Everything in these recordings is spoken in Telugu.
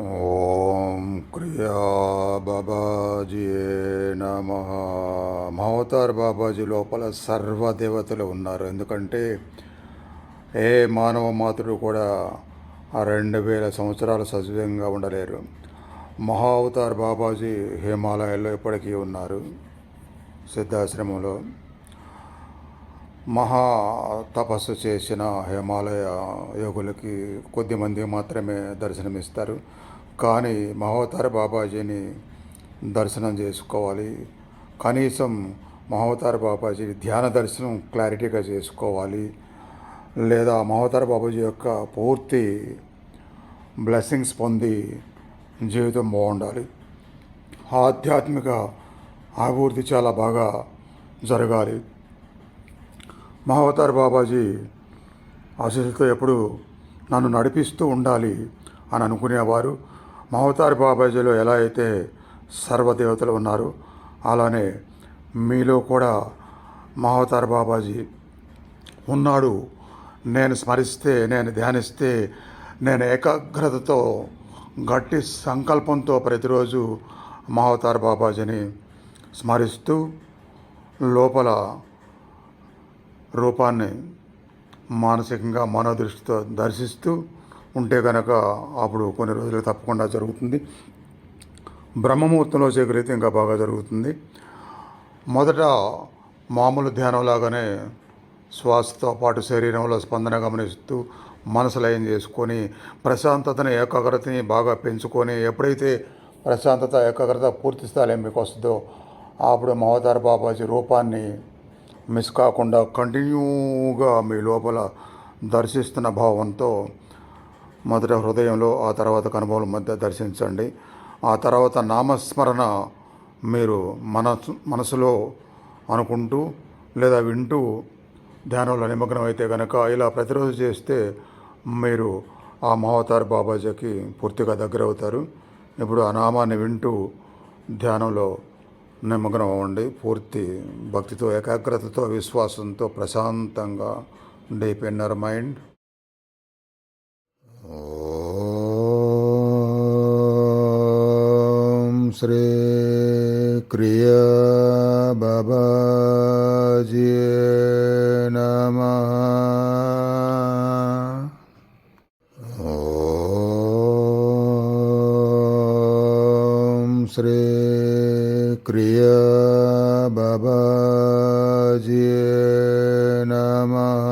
ఓం క్రియా బాబాజీ నమ. మహవతార్ బాబాజీ లోపల సర్వదేవతలు ఉన్నారు. ఎందుకంటే ఏ మానవ మాతృడు కూడా ఆ రెండు వేల సంవత్సరాలు సజీవంగా ఉండలేరు. మహావతార్ బాబాజీ హిమాలయాల్లో ఇప్పటికీ ఉన్నారు. సిద్ధాశ్రమంలో. మహా తపస్సు చేసిన హిమాలయ యోగులకి కొద్దిమంది మాత్రమే దర్శనమిస్తారు. కానీ మహోతార బాబాజీని దర్శనం చేసుకోవాలి. కనీసం మహోతార బాబాజీ ధ్యాన దర్శనం క్లారిటీగా చేసుకోవాలి. లేదా మహోతార బాబాజీ యొక్క పూర్తి బ్లెస్సింగ్స్ పొంది జీవితం బాగుండాలి. ఆధ్యాత్మిక అభివృద్ధి చాలా బాగా జరగాలి. మహావతార్ బాబాజీ ఆశీస్సులతో ఎప్పుడు నన్ను నడిపిస్తూ ఉండాలి అని అనుకునేవారు. మహవతార్ బాబాజీలో ఎలా అయితే సర్వదేవతలు ఉన్నారో అలానే మీలో కూడా మహావతార్ బాబాజీ ఉన్నాడు. నేను స్మరిస్తే నేను ధ్యానిస్తే నేను ఏకాగ్రతతో గట్టి సంకల్పంతో ప్రతిరోజు మహావతార్ బాబాజీని స్మరిస్తూ లోపల రూపాన్ని మానసికంగా మనోదృష్టితో దర్శిస్తూ ఉంటే కనుక అప్పుడు కొన్ని రోజులు తప్పకుండా జరుగుతుంది. బ్రహ్మముహూర్తంలో చేకరైతే ఇంకా బాగా జరుగుతుంది. మొదట మామూలు ధ్యానంలాగానే శ్వాసతో పాటు శరీరంలో స్పందన గమనిస్తూ మనసు లయం చేసుకొని ప్రశాంతతని ఏకాగ్రతని బాగా పెంచుకొని ఎప్పుడైతే ప్రశాంతత ఏకాగ్రత పూర్తి స్థాయిలో మీకు వస్తుందో అప్పుడు మహోదర్ బాబాజీ రూపాన్ని మిస్ కాకుండా కంటిన్యూగా మీ లోపల దర్శిస్తున్న భావంతో మొదట హృదయంలో ఆ తర్వాత కనుభవం మధ్య దర్శించండి. ఆ తర్వాత నామస్మరణ మీరు మనసు మనసులో అనుకుంటూ లేదా వింటూ ధ్యానంలో నిమగ్నం అయితే కనుక ఇలా ప్రతిరోజు చేస్తే మీరు ఆ మహోతార్ బాబాజీకి పూర్తిగా దగ్గర అవుతారు ఇప్పుడు ఆ నామాన్ని వింటూ ధ్యానంలో నిమగ్నం అవ్వండి. పూర్తి భక్తితో ఏకాగ్రతతో విశ్వాసంతో ప్రశాంతంగా deep inner mind. Om Shri Kriya Babaji నమ. ఓం శ్రీ क्रिया बाबाजी नमः।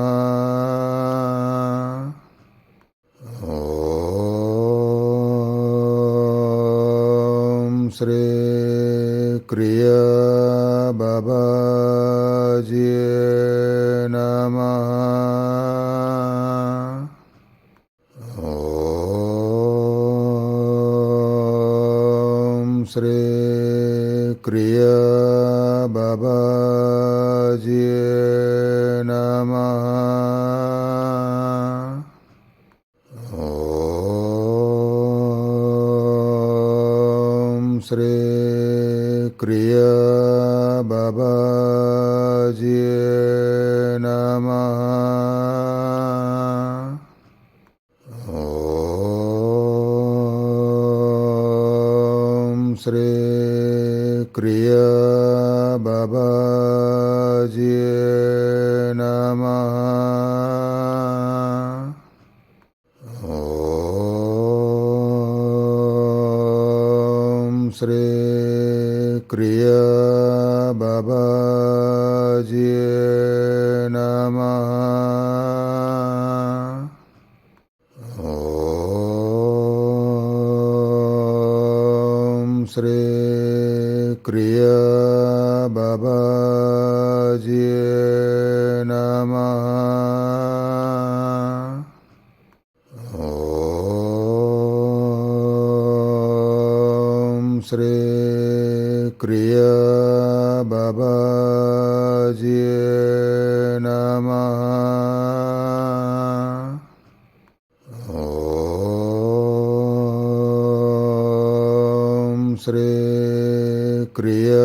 ॐ श्री क्रिया बाबाजी नमः। ॐ श्री ક્રિય બાબાજી નમઃ ઓમ શ્રી ક્રિય બાબાજી નમઃ ઓમ શ્રી क्रिया बाबा नमः। ॐ श्री क्रिया बाबाजी ક્રિય બાબાજી નમઃ શ્રી ક્રિય બાબાજી નમઃ क्रिया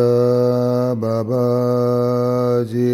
बाबा जी